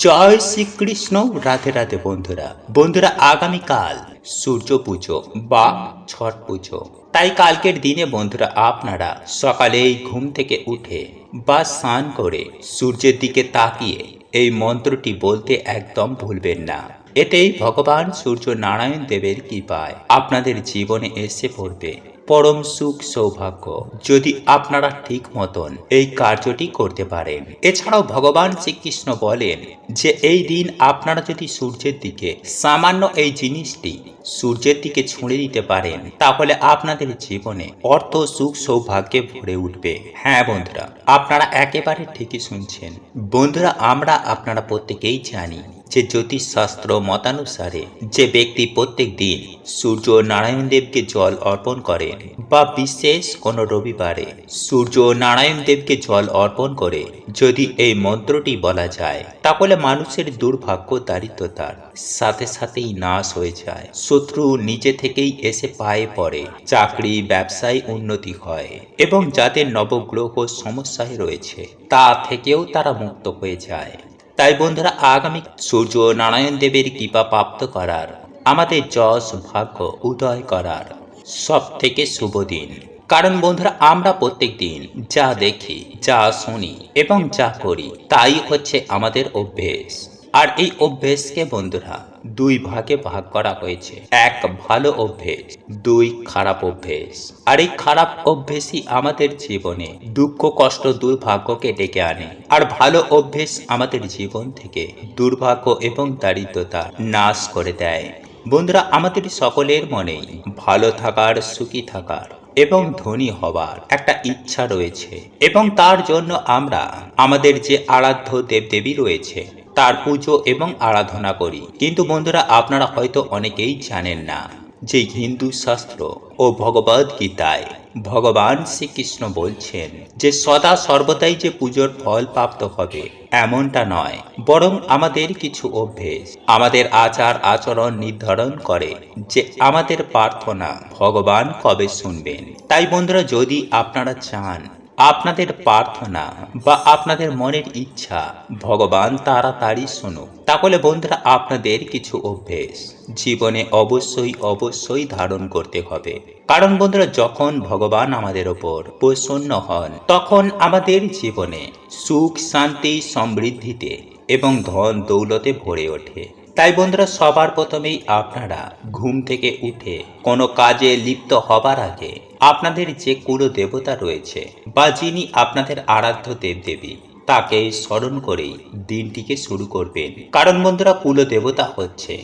জয় শ্রীকৃষ্ণ। রাধে রাধে বন্ধুরা। বন্ধুরা, আগামীকাল সূর্য পুজো বা ছট পুজো। তাই কালকের দিনে বন্ধুরা, আপনারা সকালেই ঘুম থেকে উঠে বা স্নান করে সূর্যের দিকে তাকিয়ে এই মন্ত্রটি বলতে একদম ভুলবেন না। এতেই ভগবান সূর্য নারায়ণ দেবের কৃপায় আপনাদের জীবনে এসে পড়বে। পরম সুখ সৌভাগ্য যদি আপনারা ঠিক মতন এই কার্যটি করতে পারেন। এছাড়াও ভগবান শ্রীকৃষ্ণ বলেন যে এই দিন আপনারা যদি সূর্যের দিকে, সামান্য এই জিনিসটি সূর্যের দিকে ছুঁড়ে দিতে পারেন, তাহলে আপনাদের জীবনে অর্থ সুখ সৌভাগ্যে ভরে উঠবে। হ্যাঁ বন্ধুরা, আপনারা একেবারে ঠিকই শুনছেন। বন্ধুরা, আমরা আপনারা প্রত্যেকেই জানি যে জ্যোতিষশাস্ত্র মতানুসারে যে ব্যক্তি প্রত্যেক দিন সূর্য নারায়ণ দেবকে জল অর্পণ করেন বা বিশেষ কোনো রবিবারে সূর্য নারায়ণ দেবকে জল অর্পণ করে, যদি এই মন্ত্রটি বলা যায়, তাহলে মানুষের দুর্ভাগ্য দারিদ্রতার সাথে সাথেই নাশ হয়ে যায়। শত্রু নিজে থেকেই এসে পায়ে পড়ে, চাকরি, ব্যবসায় উন্নতি হয় এবং যাদের নবগ্রহ সমস্যায় রয়েছে, তা থেকেও তারা মুক্ত হয়ে যায়। তাই বন্ধুরা আগামী সূর্য নারায়ণ দেবের কৃপা প্রাপ্ত করার, আমাদের যশ ভাগ্য উদয় করার সব থেকে শুভ দিন। কারণ বন্ধুরা আমরা প্রত্যেক দিন যা দেখি, যা শুনি এবং যা করি, তাই হচ্ছে আমাদের অভ্যেস। আর এই অভ্যেসকে বন্ধুরা দুই ভাগে ভাগ করা হয়েছে। এক ভালো অভ্যেস, দুই খারাপ অভ্যেস। আর এই খারাপ অভ্যেসই আমাদের জীবনে দুঃখ, কষ্ট, দুর্ভাগ্যকে ডেকে আনে। আর ভালো অভ্যেস আমাদের জীবন থেকে দুর্ভাগ্য এবং দারিদ্রতা নাশ করে দেয়। বন্ধুরা, আমাদের সকলের মনেই ভালো থাকার, সুখী থাকার এবং ধনী হবার একটা ইচ্ছা রয়েছে। এবং তার জন্য আমরা আমাদের যে আরাধ্য দেবদেবী রয়েছে তার পুজো এবং আরাধনা করি। কিন্তু বন্ধুরা, আপনারা হয়তো অনেকেই জানেন না যে হিন্দু শাস্ত্র ও ভগবদ গীতায় ভগবান শ্রীকৃষ্ণ বলছেন যে সদা সর্বদাই যে পুজোর ফল প্রাপ্ত হবে এমনটা নয়, বরং আমাদের কিছু অভ্যেস, আমাদের আচার আচরণ নির্ধারণ করে যে আমাদের প্রার্থনা ভগবান কবে শুনবেন। তাই বন্ধুরা, যদি আপনারা চান আপনাদের প্রার্থনা বা আপনাদের মনের ইচ্ছা ভগবান তাড়াতাড়ি শুনুক। তাহলে বন্ধুরা, আপনাদের কিছু অভ্যেস জীবনে অবশ্যই অবশ্যই ধারণ করতে হবে। কারণ বন্ধুরা, যখন ভগবান আমাদের ওপর প্রসন্ন হন, তখন আমাদের জীবনে সুখ, শান্তি, সমৃদ্ধিতে এবং ধন দৌলতে ভরে ওঠে। তাই বন্ধুরা, সবার প্রথমেই আপনারা ঘুম থেকে উঠে কোনো কাজে লিপ্ত হবার আগে আপনাদের যে কুল দেবতা রয়েছে বা যিনি আপনাদের আরাধ্য দেবদেবী, তাকে স্মরণ করেই দিনটিকে শুরু করবেন। কারণ বন্ধুরা কুল দেবতা হচ্ছে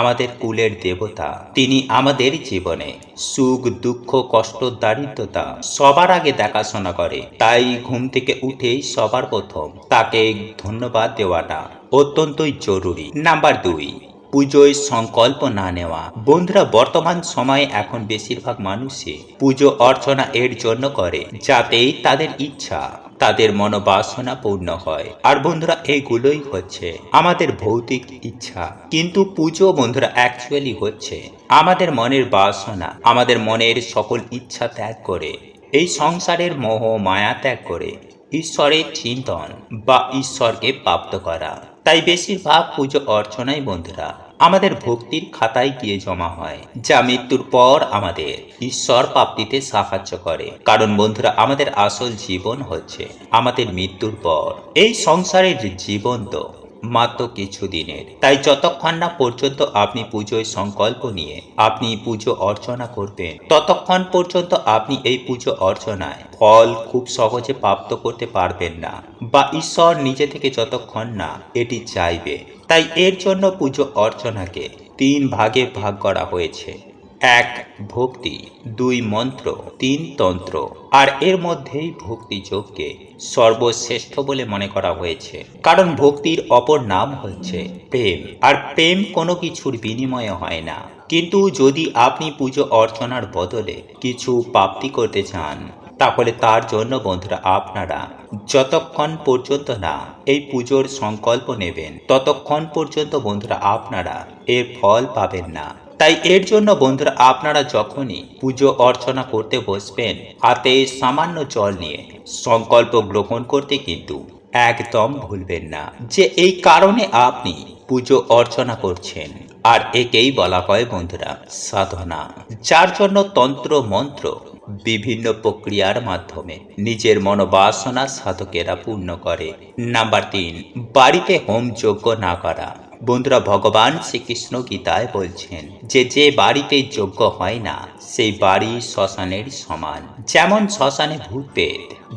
আমাদের কুলের দেবতা, তিনি আমাদের জীবনে সুখ, দুঃখ, কষ্ট, দারিদ্রতা সবার আগে দেখাশোনা করে। তাই ঘুম থেকে উঠেই সবার প্রথম তাকে ধন্যবাদ দেওয়াটা অত্যন্তই জরুরি। নাম্বার দুই, পুজোয় সংকল্প না নেওয়া। বন্ধুরা, বর্তমান সময়ে এখন বেশিরভাগ মানুষই পুজো অর্চনা এর জন্য করে যাতে তাদের ইচ্ছা তাদের মনোবাসনা পূর্ণ হয়। আর বন্ধুরা এইগুলোই হচ্ছে আমাদের ভৌতিক ইচ্ছা। কিন্তু পুজো, বন্ধুরা অ্যাকচুয়ালি হচ্ছে আমাদের মনের বাসনা, আমাদের মনের সকল ইচ্ছা ত্যাগ করে। এই সংসারের মোহ, মায়া ত্যাগ করে ঈশ্বরের চিন্তন বা ঈশ্বরকে প্রাপ্ত করা। তাই বেশিরভাগ পুজো অর্চনাই, বন্ধুরা আমাদের ভক্তির খাতায় গিয়ে জমা হয়, যা মৃত্যুর পর আমাদের ঈশ্বর প্রাপ্তিতে সাহায্য করে। কারণ বন্ধুরা, আমাদের আসল জীবন হচ্ছে আমাদের মৃত্যুর পর। এই সংসারের জীবন তো মাত্র কিছু দিনের। তাই যতক্ষণ না পর্যন্ত আপনি পুজোয় সংকল্প নিয়ে আপনি পুজো অর্চনা করবেন, ততক্ষণ পর্যন্ত আপনি এই পুজো অর্চনায় ফল খুব সহজে প্রাপ্ত করতে পারবেন না বা ঈশ্বর নিজে থেকে যতক্ষণ না এটি চাইবে, তাই এর জন্য পুজো অর্চনাকে তিন ভাগে ভাগ করা হয়েছে। এক ভক্তি, দুই মন্ত্র, তিন তন্ত্র, আর এর মধ্যেই ভক্তি যোগকে সর্বশ্রেষ্ঠ বলে মনে করা হয়েছে। কারণ ভক্তির অপর নাম হচ্ছে প্রেম, আর প্রেম কোনো কিছুর বিনিময়ে হয় না। কিন্তু যদি আপনি পুজো অর্চনার বদলে কিছু প্রাপ্তি করতে চান, তাহলে তার জন্য বন্ধুরা আপনারা যতক্ষণ পর্যন্ত না এই পুজোর সংকল্প নেবেন, ততক্ষণ পর্যন্ত বন্ধুরা আপনারা এর ফল পাবেন না। তাই এর জন্য বন্ধুরা আপনারা যখনই পুজো অর্চনা করতে বসবেন, হাতে সামান্য জল নিয়ে সংকল্প গ্রহণ করতে কিন্তু একদম ভুলবেন না যে এই কারণে আপনি পুজো অর্চনা করছেন। আর একেই বলা হয় বন্ধুরা সাধনা, যার জন্য তন্ত্র মন্ত্র বিভিন্ন প্রক্রিয়ার মাধ্যমে নিজের মনোবাসনা সাধকেরা পূর্ণ করে। নাম্বার তিন, বাড়িতে হোম যজ্ঞ না করা। বন্ধুরা, ভগবান শ্রীকৃষ্ণ গীতায় বলছেন, যে যে বাড়িতে যোগ্য হয় না, সেই বাড়ি শ্মশানের সমান। যেমন শ্মশানে ভূত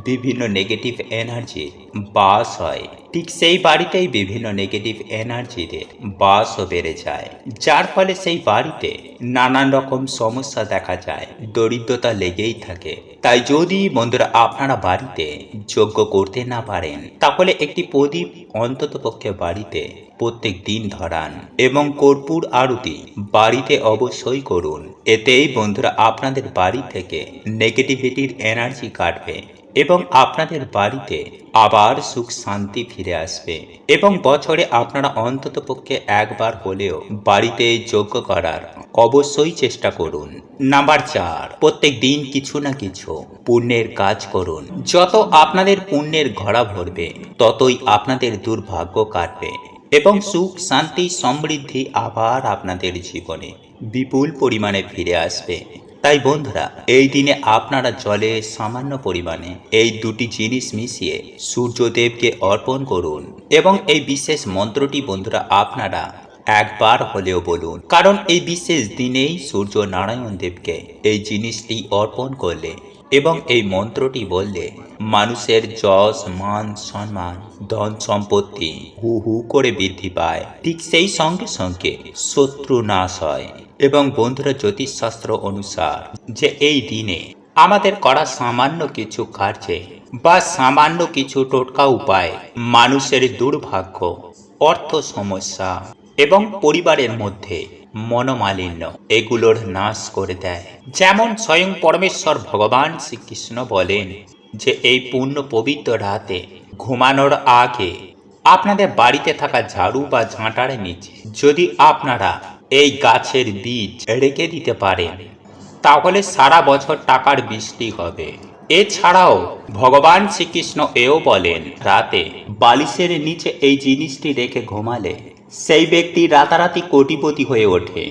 বিভিন্ন নেগেটিভ এনার্জি বাস হয়। ঠিক সেই বাড়িতেই বিভিন্ন নেগেটিভ এনার্জিদের বাসও বেড়ে যায়। যার ফলে সেই বাড়িতে নানান রকম সমস্যা দেখা যায়, দরিদ্রতা লেগেই থাকে। তাই যদি বন্ধুরা আপনারা বাড়িতে যোগ্য করতে না পারেন, তাহলে একটি প্রদীপ অন্তত পক্ষে বাড়িতে প্রত্যেক দিন ধরান এবং কর্পূর আরতি বাড়িতে অবশ্যই করুন। এতেই বন্ধুরা আপনাদের বাড়ি থেকে নেগেটিভিটির এনার্জি কাটবে। এবং আপনাদের বাড়িতে আবার সুখ শান্তি ফিরে আসবে। এবং বছরে আপনারা অন্তত পক্ষে একবার হলেও বাড়িতে যোগ্য করার অবশ্যই চেষ্টা করুন। নাম্বার চার, প্রত্যেক দিন কিছু না কিছু পুণ্যের কাজ করুন। যত আপনাদের পুণ্যের ঘোড়া ভরবে, ততই আপনাদের দুর্ভাগ্য কাটবে এবং সুখ, শান্তি, সমৃদ্ধি আবার আপনাদের জীবনে বিপুল পরিমাণে ফিরে আসবে। তাই বন্ধুরা, এই দিনে আপনারা জলে সামান্য পরিমাণে এই দুটি জিনিস মিশিয়ে সূর্যদেবকে অর্পণ করুন এবং এই বিশেষ মন্ত্রটি বন্ধুরা আপনারা একবার হলেও বলুন। কারণ এই বিশেষ দিনেই সূর্য নারায়ণ দেবকে এই জিনিসটি অর্পণ করলে এবং এই মন্ত্রটি বললে, মানুষের যশ, মান, সম্মান, ধন সম্পত্তি হু হু করে বৃদ্ধি পায়। ঠিক সেই সঙ্গে সঙ্গে শত্রু নাশ হয়। এবং বন্ধুরা জ্যোতিষশাস্ত্র অনুসার যে এই দিনে আমাদের করা সামান্য কিছু কার্যে বা সামান্য কিছু টোটকা উপায় মানুষের দুর্ভাগ্য, অর্থ সমস্যা এবং পরিবারের মধ্যে মনোমালিন্য এগুলোর নাশ করে দেয়। যেমন স্বয়ং পরমেশ্বর ভগবান শ্রীকৃষ্ণ বলেন যে এই পূর্ণ পবিত্র রাতে ঘুমানোর আগে আপনাদের বাড়িতে থাকা ঝাড়ু বা ঝাঁটার নিচে যদি আপনারা এই গাছের বীজ রেখে দিতে পারেন তাহলে সারা বছর টাকার বৃষ্টি হবে। এছাড়াও ভগবান শ্রীকৃষ্ণ এও বলেন, রাতে বালিশের নিচে এই জিনিসটি রেখে ঘুমালে সেই ব্যক্তি রাতারাতি কোটিপতি হয়ে ওঠে।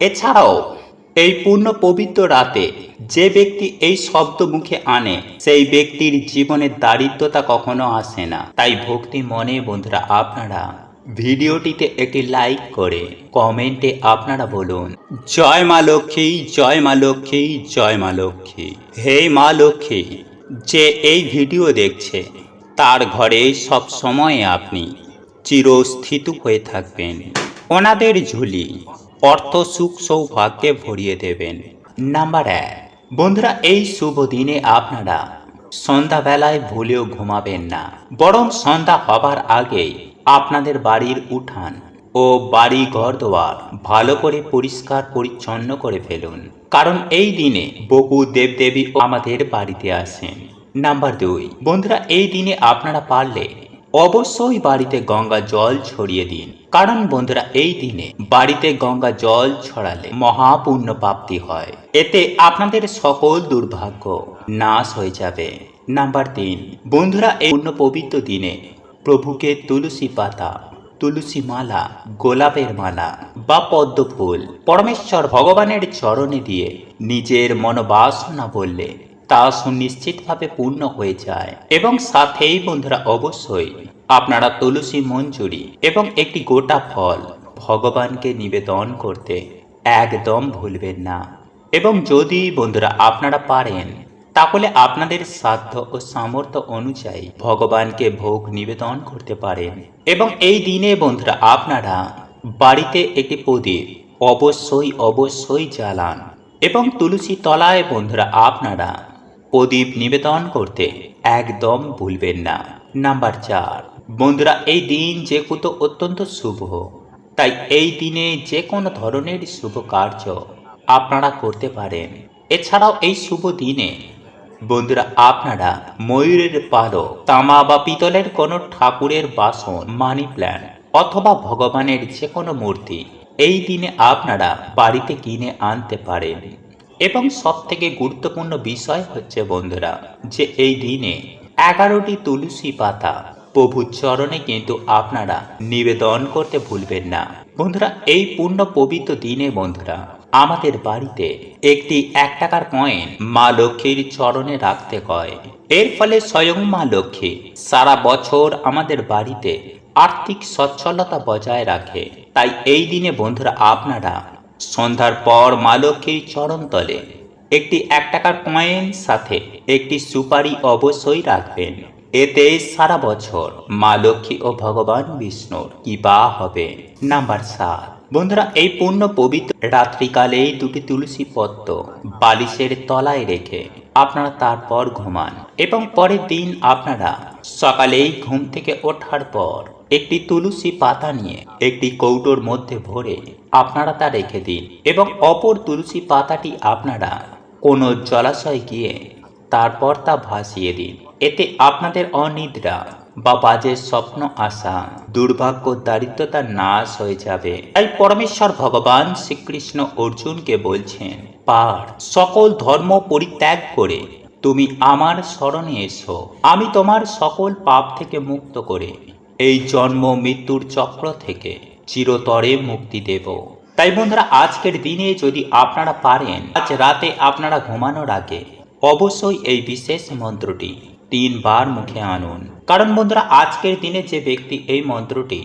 এছাড়াও এই পূর্ণ পবিত্র রাতে যে ব্যক্তি এই শব্দ মুখে আনে, সেই ব্যক্তির জীবনে দারিদ্রতা কখনো আসে না। তাই ভক্তি মনে বন্ধুরা, আপনারা ভিডিওটিতে একটি লাইক করে কমেন্টে আপনারা বলুন, জয় মা লক্ষ্মী, জয় মা লক্ষ্মী, জয় মা লক্ষ্মী। হে মা লক্ষ্মী, যে এই ভিডিও দেখছে, তার ঘরে সব সময় আপনি চিরস্থিত হয়ে থাকবেন। ওনাদের ঝুলি অর্থ সুখ সৌভাগ্যে ভরিয়ে দেবেন। নাম্বার এক। বন্ধুরা, এই শুভ দিনে আপনারা সন্ধ্যাবেলায় ভুলেও ঘুমাবেন না, বরং সন্ধ্যা হবার আগেই আপনাদের বাড়ির উঠান ও বাড়ি ঘর দোয়ার ভালো করে পরিষ্কার পরিচ্ছন্ন করে ফেলুন। কারণ এই দিনে বহু দেবদেবী আমাদের বাড়িতে আসেন। নাম্বার দুই, বন্ধুরা, এই দিনে আপনারা পারলে অবশ্যই বাড়িতে গঙ্গা জল ছড়িয়ে দিন। কারণ, বন্ধুরা, এই দিনে বাড়িতে গঙ্গা জল ছড়ালে মহাপুণ্য প্রাপ্তি হয়। এতে আপনাদের সকল দুর্ভাগ্য নাশ হয়ে যাবে। নাম্বার তিন, বন্ধুরা, এই পবিত্র দিনে প্রভুকে তুলসী পাতা, তুলসী মালা, গোলাপের মালা বা পদ্ম ফুল পরমেশ্বর ভগবানের চরণে দিয়ে নিজের মনোবাসনা বললে তা সুনিশ্চিতভাবে পূর্ণ হয়ে যায়। এবং সাথেই বন্ধুরা, অবশ্যই আপনারা তুলসী মঞ্জুরি এবং একটি গোটা ফল ভগবানকে নিবেদন করতে একদম ভুলবেন না। এবং যদি বন্ধুরা আপনারা পারেন তাহলে আপনাদের সাধ্য ও সামর্থ্য অনুযায়ী ভগবানকে ভোগ নিবেদন করতে পারেন। এবং এই দিনে বন্ধুরা, আপনারা বাড়িতে একটি প্রদীপ, অবশ্যই অবশ্যই জ্বালান। এবং তুলসী তলায় বন্ধুরা, আপনারা প্রদীপ নিবেদন করতে একদম ভুলবেন না। নাম্বার চার, বন্ধুরা, এই দিন যেহেতু অত্যন্ত শুভ, তাই এই দিনে যে কোনো ধরনের শুভ কার্য আপনারা করতে পারেন। এছাড়াও এই শুভ দিনে বন্ধুরা, আপনারা ময়ূরের পালক, তামা বা পিতলের কোনো ঠাকুরের বাসন মানি প্ল্যান্ট অথবা ভগবানের যে কোনো মূর্তি, এই দিনে আপনারা বাড়িতে কিনে আনতে পারেন। এবং সব থেকে গুরুত্বপূর্ণ বিষয় হচ্ছে বন্ধুরা, যে এই দিনে এগারোটি তুলসী পাতা প্রভুর চরণে কিন্তু আপনারা নিবেদন করতে ভুলবেন না। বন্ধুরা, এই পূর্ণ পবিত্র দিনে বন্ধুরা আমাদের বাড়িতে একটি এক টাকার কয়েন মা লক্ষ্মীর চরণে রাখতে হয় এর ফলে স্বয়ং মা লক্ষ্মী সারা বছর আমাদের বাড়িতে আর্থিক সচ্ছলতা বজায় রাখে। তাই এই দিনে বন্ধুরা আপনারা সন্ধ্যার পর মা লক্ষ্মীর চরণ তলে একটি এক টাকার কয়েন সাথে একটি সুপারি অবশ্যই রাখবেন। এতে সারা বছর মা লক্ষ্মী ও ভগবান বিষ্ণুর কৃপা হবে। নাম্বার সাত। বন্ধুরা, এই পূর্ণ পবিত্র রাত্রিকালে দুটি তুলসী পত্র বালিশের তলায় রেখে আপনারা তারপর ঘুমান এবং পরের দিন আপনারা সকালেই ঘুম থেকে ওঠার পর একটি তুলসী পাতা নিয়ে একটি কৌটোর মধ্যে ভরে আপনারা তা রেখে দিন এবং অপর তুলসী পাতাটি আপনারা কোনো জলাশয় গিয়ে তারপর তা ভাসিয়ে দিন। এতে আপনাদের অনিদ্রা বা বাজে স্বপ্ন আসা দুর্ভাগ্য, দারিদ্রতা নাশ হয়ে যাবে। তাই পরমেশ্বর ভগবান শ্রীকৃষ্ণ অর্জুনকে বলছেন, পার, সকল ধর্ম পরিত্যাগ করে তুমি আমার স্মরণে এসো। আমি তোমার সকল পাপ থেকে মুক্ত করে এই জন্ম মৃত্যুর চক্র থেকে চিরতরে মুক্তি দেব। তাই বন্ধুরা, আজকের দিনে যদি আপনারা পারেন, আজ রাতে আপনারা ঘুমানোর আগে অবশ্যই এই বিশেষ মন্ত্রটি তিনবার মুখে আনুন। কারণ বন্ধুরা, আজকের দিনে যে ব্যক্তি এই মন্ত্রটি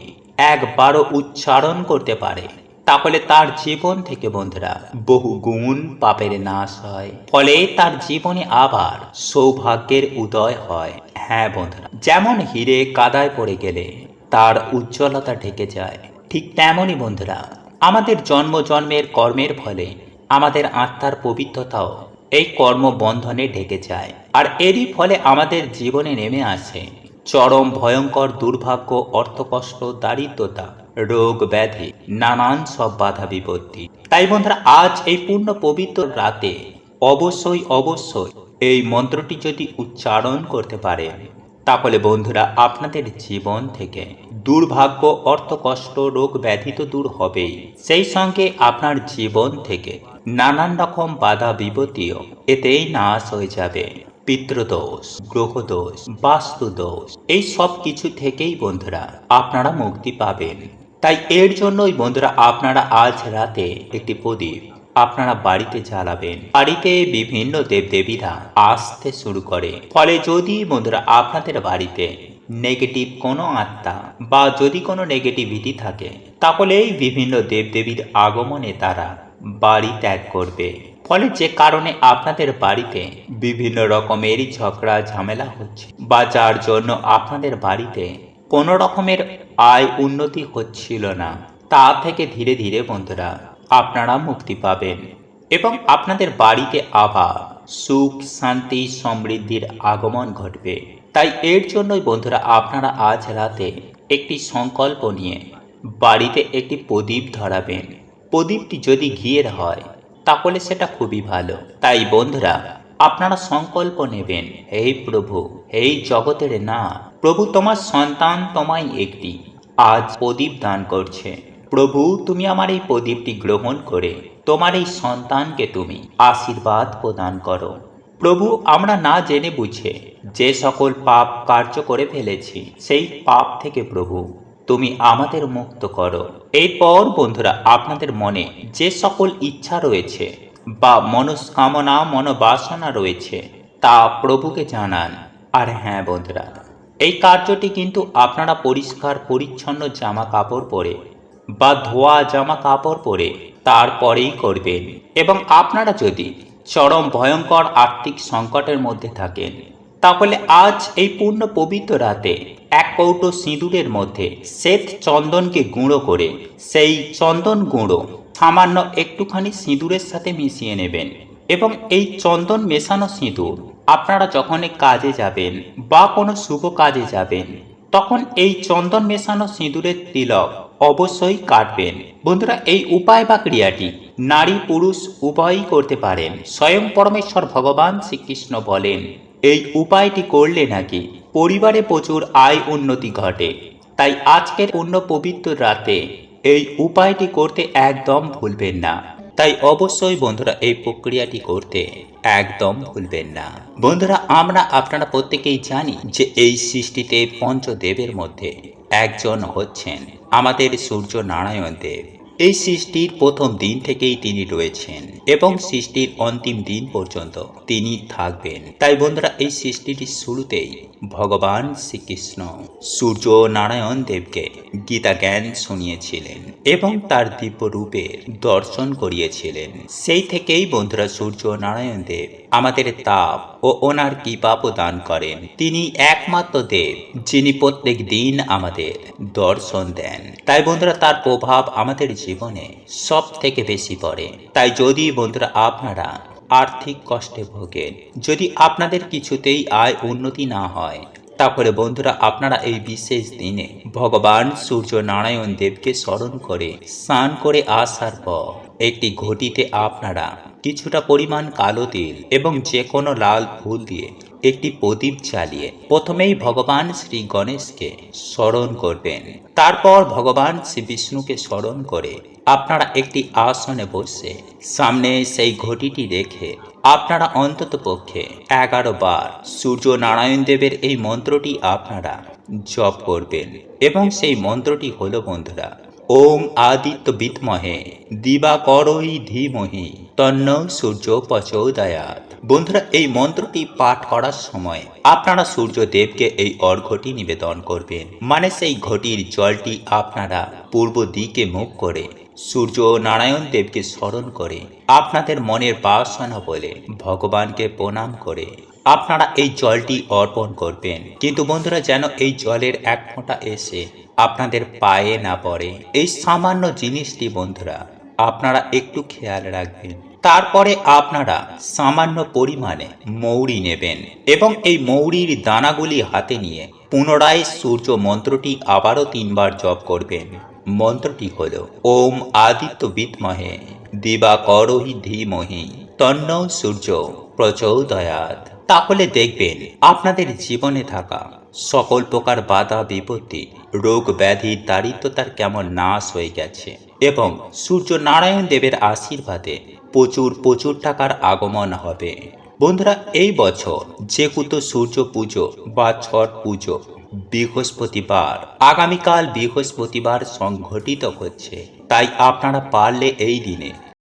একবারও উচ্চারণ করতে পারে, তাহলে তার জীবন থেকে বন্ধুরা বহু গুণ পাপের নাশ হয়। ফলে তার জীবনে আবার সৌভাগ্যের উদয় হয়। হ্যাঁ বন্ধুরা, যেমন হিরে কাদায় পড়ে গেলে তার উজ্জ্বলতা ঢেকে যায়, ঠিক তেমনই বন্ধুরা, আমাদের জন্ম জন্মের কর্মের ফলে আমাদের আত্মার পবিত্রতাও এই কর্মবন্ধনে ঢেকে যায়। আর এরই ফলে আমাদের জীবনে নেমে আসে চরম ভয়ঙ্কর দুর্ভাগ্য, অর্থকষ্ট, দারিদ্রতা, রোগ ব্যাধি, নানান সব বাধা বিপত্তি। তাই বন্ধুরা, আজ এই পূর্ণ পবিত্র রাতে অবশ্যই অবশ্যই এই মন্ত্রটি যদি উচ্চারণ করতে পারেন, তাহলে বন্ধুরা, আপনাদের জীবন থেকে দুর্ভাগ্য, অর্থকষ্ট, রোগ ব্যাধি তো দূর হবেই। সেই সঙ্গে আপনার জীবন থেকে নানান রকম বাধা বিপত্তিও এতেই নাশ হয়ে যাবে। পিতৃদোষ গ্রহদোষ, বাস্তুদোষ, এই সব কিছু থেকেই বন্ধুরা আপনারা মুক্তি পাবেন। তাই এর জন্যই বন্ধুরা আপনারা আজ রাতে একটি প্রদীপ আপনারা বাড়িতে জ্বালাবেন। বাড়িতে বিভিন্ন দেবদেবীরা আসতে শুরু করে। ফলে যদি বন্ধুরা আপনাদের বাড়িতে নেগেটিভ কোনো আত্মা বা যদি কোনো নেগেটিভিটি থাকে তাহলে এই বিভিন্ন দেবদেবীর আগমনে তারা বাড়ি ত্যাগ করবে। ফলে যে কারণে আপনাদের বাড়িতে বিভিন্ন রকমের ঝগড়া, ঝামেলা হচ্ছে বা যার জন্য আপনাদের বাড়িতে কোনো রকমের আয় উন্নতি হচ্ছিল না। তা থেকে ধীরে ধীরে বন্ধুরা, আপনারা মুক্তি পাবেন এবং আপনাদের বাড়িতে আবার সুখ, শান্তি, সমৃদ্ধির আগমন ঘটবে। তাই এর জন্যই বন্ধুরা, আপনারা আজ রাতে একটি সংকল্প নিয়ে বাড়িতে একটি প্রদীপ ধরাবেন। প্রদীপটি যদি ঘিয়ের হয়, তাহলে সেটা খুবই ভালো। তাই বন্ধুরা, আপনারা সংকল্প নেবেন, হে প্রভু এই জগতের না, প্রভু তোমার সন্তান তোমায় একটি, আজ প্রদীপ দান করছে। প্রভু, তুমি আমার এই প্রদীপটি গ্রহণ করে তোমার এই সন্তানকে তুমি আশীর্বাদ প্রদান করো। প্রভু, আমরা না জেনে বুঝে যে সকল পাপ কার্য করে ফেলেছি, সেই পাপ থেকে প্রভু তুমি আমাদের মুক্ত করো। এরপর বন্ধুরা, আপনাদের মনে যে সকল ইচ্ছা রয়েছে বা মনস্কামনা, মনোবাসনা রয়েছে, তা প্রভুকে জানান। আর হ্যাঁ বন্ধুরা, এই কার্যটি কিন্তু আপনারা পরিষ্কার, পরিচ্ছন্ন জামা কাপড় পরে বা ধোয়া জামা কাপড় পরে তারপরেই করবেন। এবং আপনারা যদি চরম ভয়ঙ্কর আর্থিক সংকটের মধ্যে থাকেন, তাহলে আজ এই পূর্ণ পবিত্র রাতে এক কৌটো সিঁদুরের মধ্যে শ্বেত চন্দনকে গুঁড়ো করে, সেই চন্দন গুঁড়ো সামান্য একটুখানি সিঁদুরের সাথে মিশিয়ে নেবেন এবং এই চন্দন মেশানো সিঁদুর আপনারা যখন কাজে যাবেন বা কোনো শুভ কাজে যাবেন, তখন এই চন্দন মেশানো সিঁদুরের তিলক অবশ্যই কাটবেন। বন্ধুরা, এই উপায় বা ক্রিয়াটি নারী পুরুষ উভয়ই করতে পারেন। স্বয়ং পরমেশ্বর ভগবান শ্রীকৃষ্ণ বলেন, এই উপায়টি করলে নাকি পরিবারে প্রচুর আয় উন্নতি ঘটে। তাই আজকের অন্য পবিত্র রাতে এই উপায়টি করতে একদম ভুলবেন না। তাই অবশ্যই বন্ধুরা এই প্রক্রিয়াটি করতে একদম ভুলবেন না। বন্ধুরা, আমরা আপনারা প্রত্যেকেই জানি যে এই সৃষ্টিতে পঞ্চদেবের মধ্যে একজন হচ্ছেন আমাদের সূর্য নারায়ণ দেব। এই সৃষ্টির প্রথম দিন থেকেই তিনি রয়েছেন এবং সৃষ্টির অন্তিম দিন পর্যন্ত তিনি থাকবেন। তাই বন্ধুরা, এই সৃষ্টিটির শুরুতেই ভগবান শ্রীকৃষ্ণ সূর্য নারায়ণ দেবকে গীতা জ্ঞান শুনিয়েছিলেন এবং তার দিব্য রূপের দর্শন করিয়েছিলেন। সেই থেকেই বন্ধুরা সূর্য নারায়ণ দেব আমাদের তাপ ও ওনার কৃপা প্রদান করেন। তিনি একমাত্র দেব যিনি প্রত্যেক দিন আমাদের দর্শন দেন। তাই বন্ধুরা, তার প্রভাব আমাদের জীবনে সব থেকে বেশি পড়ে। তাই যদি বন্ধুরা আপনারা আর্থিক কষ্টে ভোগেন, যদি আপনাদের কিছুতেই আয় উন্নতি না হয় তারপরে বন্ধুরা আপনারা এই বিশেষ দিনে ভগবান সূর্য নারায়ণ দেবকে স্মরণ করে, স্নান করে আসার পর একটি ঘটিতে আপনারা কিছুটা পরিমাণ কালো তিল এবং যে কোনো লাল ফুল দিয়ে একটি প্রদীপ জ্বালিয়ে প্রথমেই ভগবান শ্রী গণেশকে স্মরণ করবেন। তারপর ভগবান শ্রী বিষ্ণুকে স্মরণ করে আপনারা একটি আসনে বসে সামনে সেই ঘটিটি রেখে আপনারা অন্তত পক্ষে এগারো বার সূর্য নারায়ণ দেবের এই মন্ত্রটি আপনারা জপ করবেন এবং সেই মন্ত্রটি হলো বন্ধুরা, ওম আদিত্য বিদ্মহে, দিবাকরই ধীমহি, তন্ন সূর্য প্রচোদয়াত বন্ধুরা, এই মন্ত্রটি পাঠ করার সময় আপনারা সূর্যদেবকে এই অর্ঘটি নিবেদন করবেন। মানে সেই ঘটির জলটি আপনারা পূর্ব দিকে মুখ করে সূর্য নারায়ণ দেবকে স্মরণ করে আপনাদের মনের বাসনা বলে ভগবানকে প্রণাম করে আপনারা এই জলটি অর্পণ করবেন। কিন্তু বন্ধুরা, যেন এই জলের এক ফোঁটা এসে আপনাদের পায়ে না পড়ে। এই সামান্য জিনিসটি বন্ধুরা, আপনারা একটু খেয়াল রাখবেন। তারপরে আপনারা সামান্য পরিমাণে মৌরি নেবেন এবং এই মৌরির দানাগুলি হাতে নিয়ে পুনরায় সূর্য মন্ত্রটি আবারও তিনবার জপ করবেন। মন্ত্রটি হল, ওম আদিত্য বিদ্মহে, দিবা করহি ধীমহি, তন্ন সূর্য প্রচোদয়াত তাহলে দেখবেন আপনাদের জীবনে থাকা সকল প্রকার বাধা বিপত্তি, রোগ ব্যাধি, দারিদ্রতার কেমন নাশ হয়ে গেছে এবং সূর্য নারায়ণ দেবের আশীর্বাদে প্রচুর প্রচুর টাকার আগমন হবে। বন্ধুরা, এই বছর যে সূর্য পুজো বা ছট পুজো বৃহস্পতিবার, আগামীকাল বৃহস্পতিবার সংঘটিত হচ্ছে। তাই আপনারা পারলে এই দিনে